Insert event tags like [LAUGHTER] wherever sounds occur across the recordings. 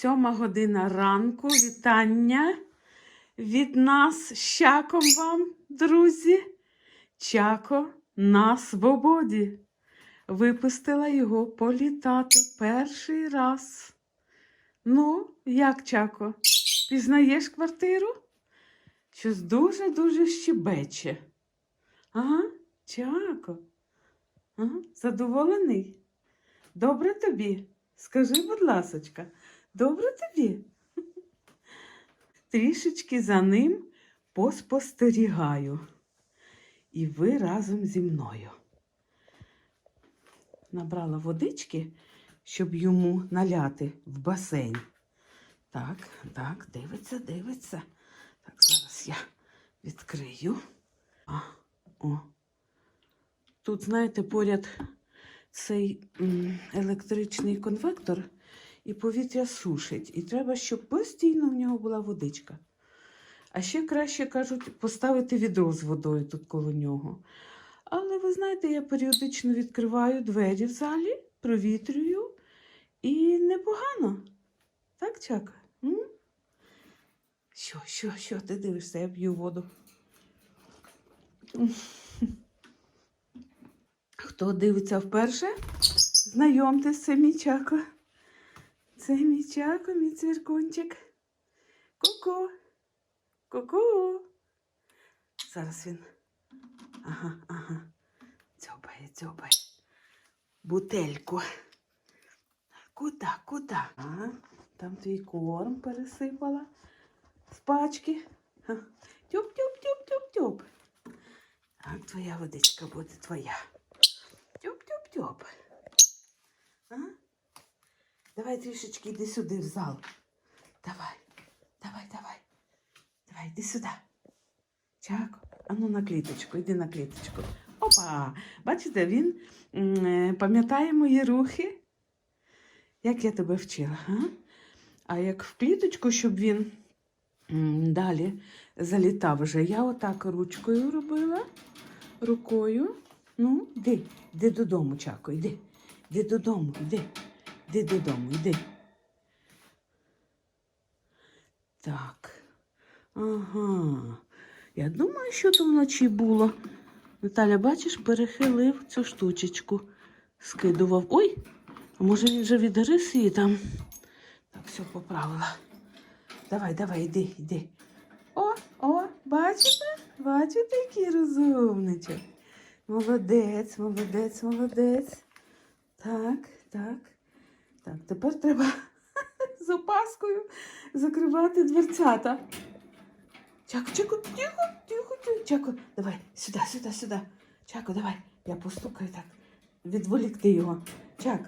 Сьома година ранку. Вітання від нас з Чаком вам, друзі. Чако на свободі. Випустила його політати перший раз. Ну, як, Чако, пізнаєш квартиру? Щось дуже-дуже щебече. Ага, Чако. Ага, задоволений? Добре тобі? Скажи, будь ласочка, добре тобі? Трішечки за ним поспостерігаю. І ви разом зі мною. Набрала водички, щоб йому наляти в басейн. Так, так, дивиться, дивиться. Так, зараз я відкрию. А, о. Тут, знаєте, поряд цей електричний конвектор і повітря сушить. І треба, щоб постійно в нього була водичка. А ще краще кажуть поставити відро з водою тут коло нього. Але ви знаєте, я періодично відкриваю двері в залі, провітрюю і непогано. Так, Чака? М? Що, що, що, ти дивишся, я п'ю воду. Хто дивиться вперше? Знайомтесь, це мій Чако. Це мій Чако, мій цвіркунчик. Ку-ку. Ку-ку. Зараз він. Ага, ага. Дзьобає, дзьобає. Бутельку. Куда, куда? Ага. Там твій корм пересипала з пачки. Тюп-тюп-тюп-тюп-тюп. Так, твоя водичка буде твоя. Тюп-тюп-тюп. Ага. Давай трішечки йди сюди в зал. Давай, давай, давай. Давай, йди сюди. Чако, а ну на кліточку, йди на кліточку. Опа! Бачите, він е, пам'ятає мої рухи. Як я тебе вчила, а? А як в кліточку, щоб він далі залітав вже, я отак ручкою робила, рукою. Ну, йди, йди додому, Чако, йди. Йди додому, йди. Йди додому, йди. Так. Ага. Я думаю, що то вночі було. Наталя, бачиш, перехилив цю штучечку. Скидував. Ой, а може він вже відгриз її там. Так, все поправила. Давай, давай, йди, йди. О, о, бачите? Бачите, який розумничок. Молодець, молодець, молодець. Так, так. Так, тепер треба [LAUGHS] з опаскою закривати дверцята. Чако, Чако, тихо, тихо, тихо. Чако, давай, сюди, сюди, сюди. Чако, давай. Я постукаю так. Відволікти його. Чак.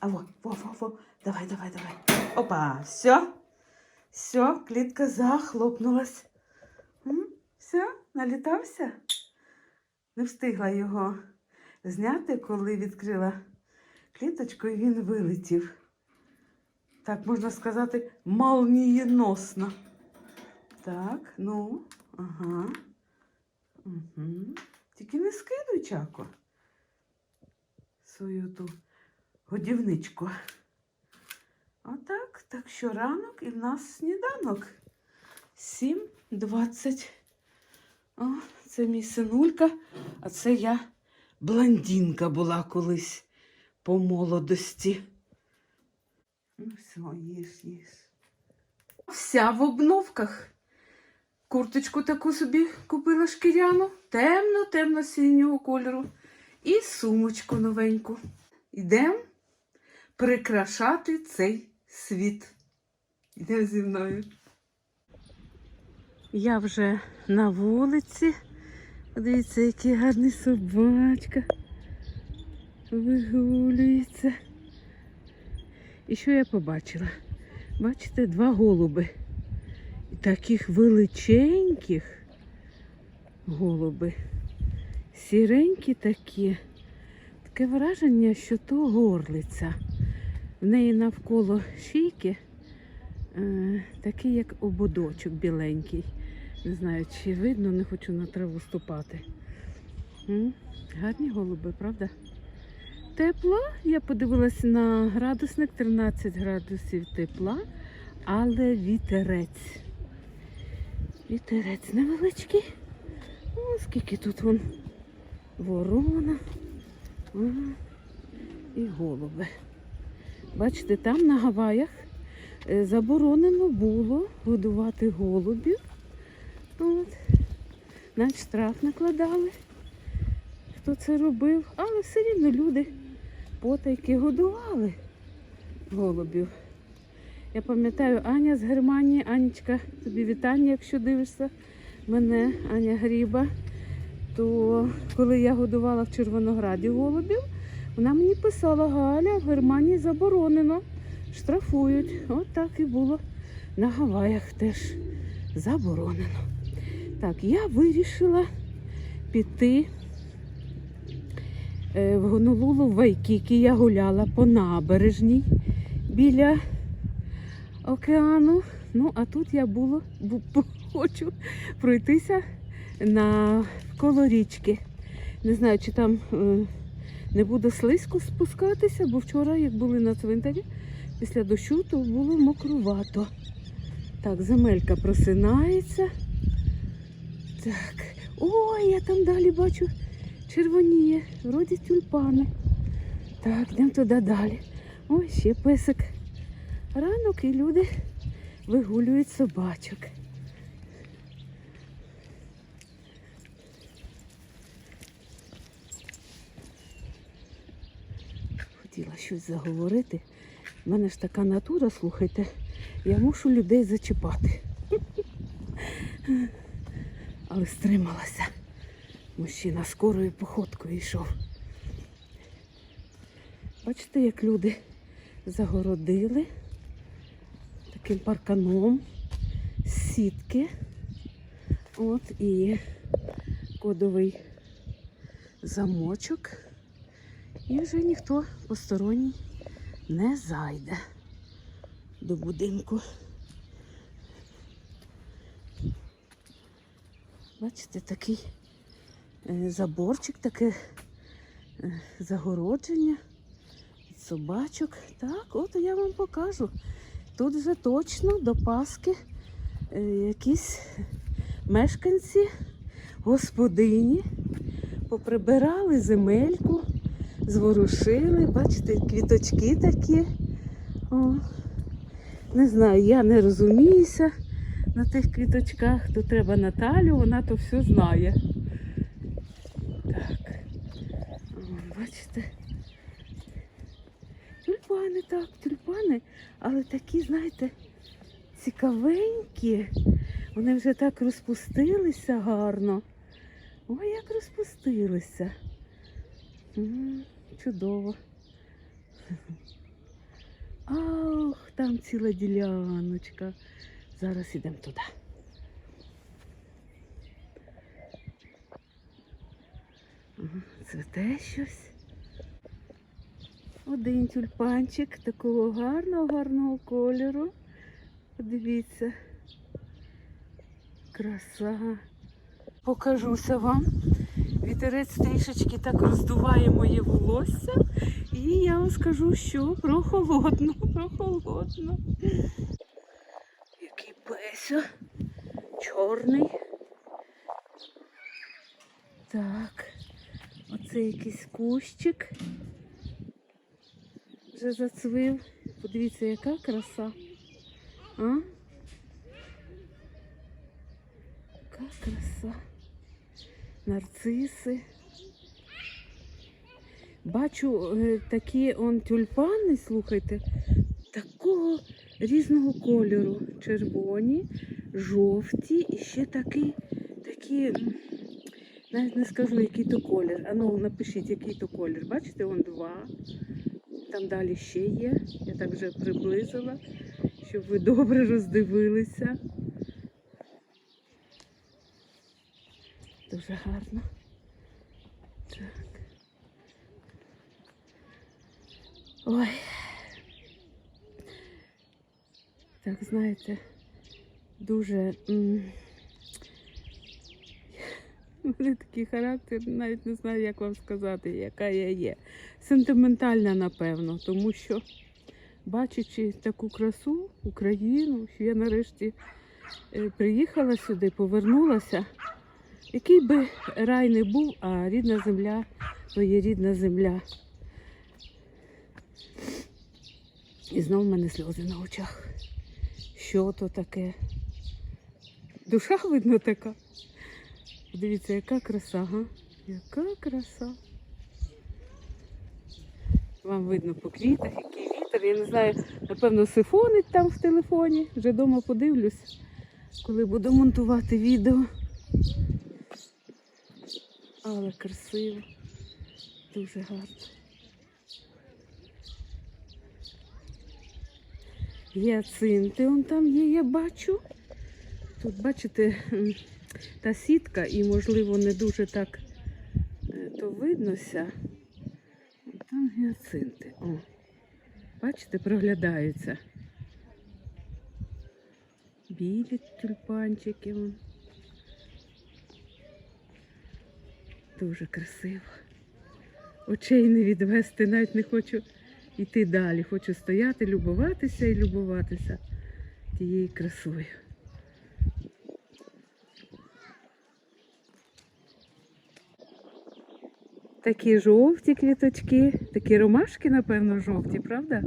А во, во, во. Давай, давай, давай. Опа, все. Все, клітка захлопнулась. Все, налітався? Не встигла його зняти, коли відкрила кліточку, і він вилетів. Так, можна сказати, молнієносно. Так, ну, ага. Угу. Тільки не скидуй, Чако. Свою ту годівничку. Отак, так що ранок і в нас сніданок. 7.20. О, це мій синулька, а це я блондинка була колись по молодості. Ну, все, їж, їж. Вся в обновках. Курточку таку собі купила шкіряну, темно, темно-синього кольору. І сумочку новеньку. Йдемо прикрашати цей світ. Йдемо зі мною. Я вже на вулиці. Дивіться, який гарний собачка. Вигулюється. І що я побачила? Бачите, два голуби. І таких величеньких голуби. Сіренькі такі. Таке враження, що то горлиця. В неї навколо шийки е, такий, як ободочок біленький. Не знаю, чи видно, не хочу на траву ступати. М? Гарні голуби, правда? Тепло, я подивилася на градусник 13 градусів тепла, але вітерець. Вітерець невеличкий. О, скільки тут вон ворона О, і голуби. Бачите, там на Гаваях е, заборонено було годувати голубів. От. Навіть штраф накладали, хто це робив, але все рівно люди потайки годували голубів. Я пам'ятаю, Аня з Германії, Анічка, тобі вітання, якщо дивишся мене, Аня Гріба. То коли я годувала в Червонограді голубів, вона мені писала, Галя, в Германії заборонено, штрафують. От так і було. На Гаваях теж заборонено. Так, я вирішила піти в Гонолулу в Вайкікі. Я гуляла по набережній біля океану. Ну, а тут я було, бу- бу- [LAUGHS] хочу пройтися на коло річки. Не знаю, чи там е, не буде слизько спускатися, бо вчора, як були на цвинтарі, після дощу, то було мокрувато. Так, земелька просинається. Так. Ой, я там далі бачу червоніє, вроді тюльпани. Так, йдемо туди далі. Ой, ще песик. Ранок і люди вигулюють собачок. Хотіла щось заговорити. У мене ж така натура, слухайте, я мушу людей зачіпати. [LAUGHS] Але стрималася. Мужчина скорою походкою йшов. Бачите, як люди загородили таким парканом сітки. От і кодовий замочок. І вже ніхто посторонній не зайде до будинку. Бачите, такий заборчик, таке е, загородження від собачок. Так, от я вам покажу. Тут вже точно до Паски е, якісь мешканці, господині поприбирали земельку, зворушили, бачите, квіточки такі. О. Не знаю, я не розуміюся на тих квіточках, то треба Наталю, вона то все знає. Так. О, бачите. Тюльпани, так, тюльпани, але такі, знаєте, цікавенькі. Вони вже так розпустилися гарно. Ой, як розпустилися. М, Чудово. Ах, там ціла діляночка. Зараз йдемо туди. Цвете щось. Один тюльпанчик такого гарного, гарного кольору. Подивіться. Краса. Покажуся вам. Вітерець трішечки так роздуває моє волосся. І я вам скажу, що прохолодно, прохолодно. Який песя. Чорний. Так. Оце якийсь кущик. Вже зацвив. Подивіться, яка краса. А? Яка краса. Нарциси. Бачу е, такі он тюльпани, слухайте, такого різного кольору. Червоні, жовті і ще такі, такі, навіть не скажу, який то колір. А ну напишіть, який то колір. Бачите, он два. Там далі ще є. Я так вже приблизила, щоб ви добре роздивилися. Дуже гарно. Так. Ой. Так, знаєте, дуже. [LAUGHS] мене такий характер, навіть не знаю, як вам сказати, яка я є. сентиментальна, напевно, тому що, бачачи таку красу, Україну, що я нарешті е, приїхала сюди, повернулася. Який би рай не був, а рідна земля то є рідна земля. І знов в мене сльози на очах. Що то таке? Душа видно така. Дивіться, яка краса, га? Яка краса. Вам видно по квітах, який вітер. Я не знаю, напевно, сифонить там в телефоні. Вже вдома подивлюсь, коли буду монтувати відео. Але красиво, дуже гарно. Гіацинти он там є, я бачу. Тут, бачите, та сітка і, можливо, не дуже так е, то виднося. Там гіацинти. О, бачите, проглядаються. Білі тюльпанчики. Дуже красиво. Очей не відвести, навіть не хочу йти далі. Хочу стояти, любуватися і любуватися тією красою. Такі жовті квіточки, такі ромашки, напевно, жовті, правда?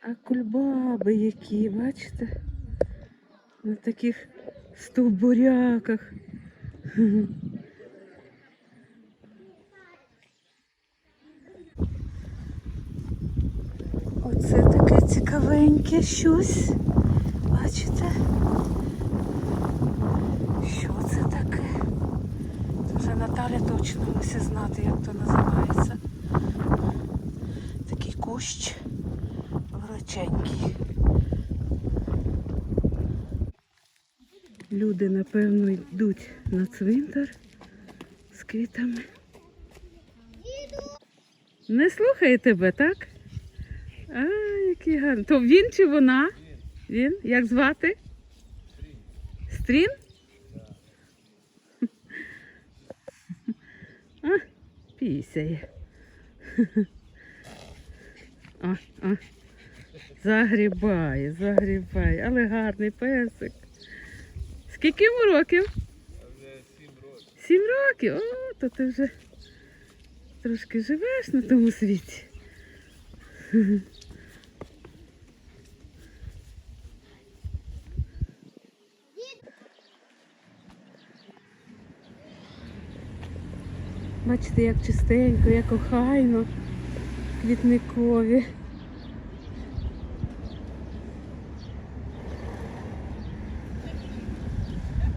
А кульбаби які, бачите? На таких стовбуряках. Оце таке цікавеньке щось. Бачите? Що це таке? Це точно мусить знати, як то називається. Такий кущ величенький. Люди, напевно, йдуть на цвинтар з квітами. Не слухає тебе, так? А, який гарний. То він чи вона? Він? Як звати? Стрін? Пісяє. [LAUGHS] А, а. Загрібає, загрібає. Але гарний песик. Скільки йому років? Сім років. О, то ти вже трошки живеш на тому світі. [LAUGHS] Бачите, як чистенько, як охайно, квітникові.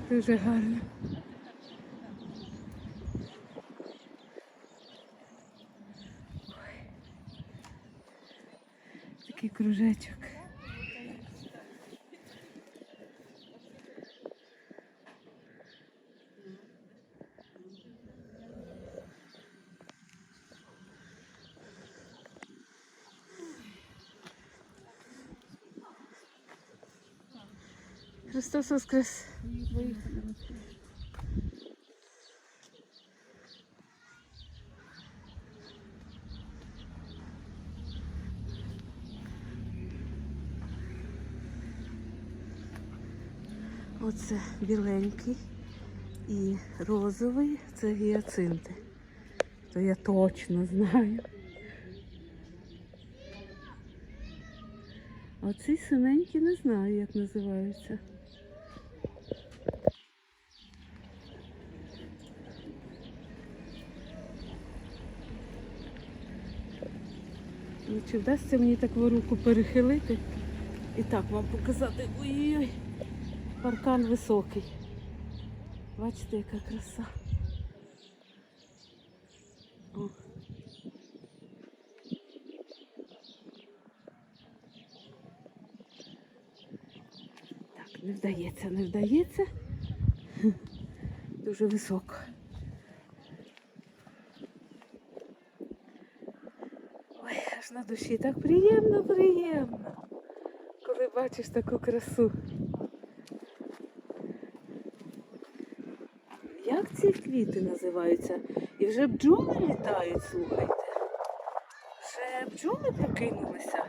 Дуже гарно. Ой. Такий кружечок. Христос Воскрес! Оце біленький і розовий це гіацинти. То я точно знаю. А ці синенькі не знаю, як називаються. Чи вдасться мені таку руку перехилити і так вам показати. Ой-ой-ой, паркан високий. Бачите, яка краса. О. Так, не вдається, не вдається. Дуже високо. Ой, аж на душі так приємно, приємно, коли бачиш таку красу. Як ці квіти називаються. І вже бджоли літають, слухайте. Вже бджоли прокинулися.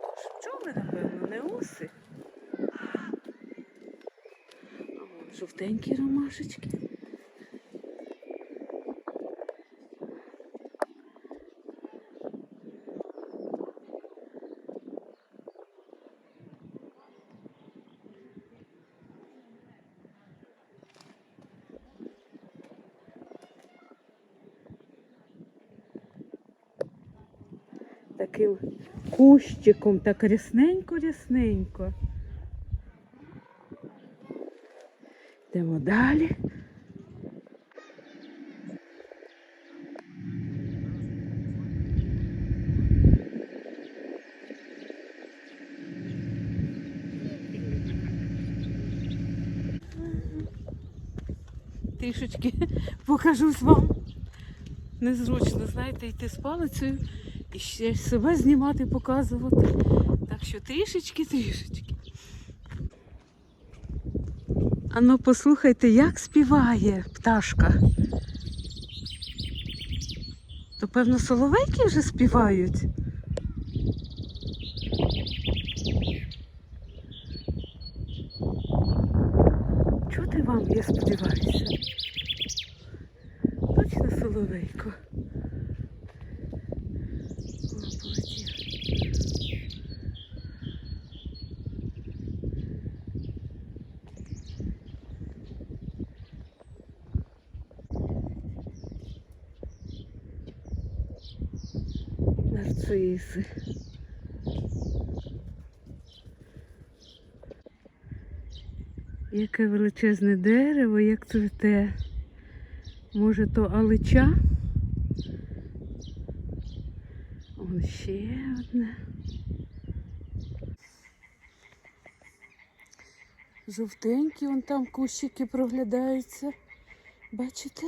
Тож бджоли, напевно, не оси. А вон жовтенькі ромашечки. Кущиком, так рясненько-рясненько. Йдемо далі. Трішечки [LAUGHS] покажусь вам. Незручно, знаєте, йти з палицею і ще себе знімати, показувати. Так що трішечки, трішечки. Ану, послухайте, як співає пташка. То, певно, соловейки вже співають. Чути вам, я сподіваюся. Точно соловейко. О, полетів. Нарциси. Яке величезне дерево, як цвіте. Може то алича? Он ще одне. Жовтенькі вон там кущики проглядаються. Бачите?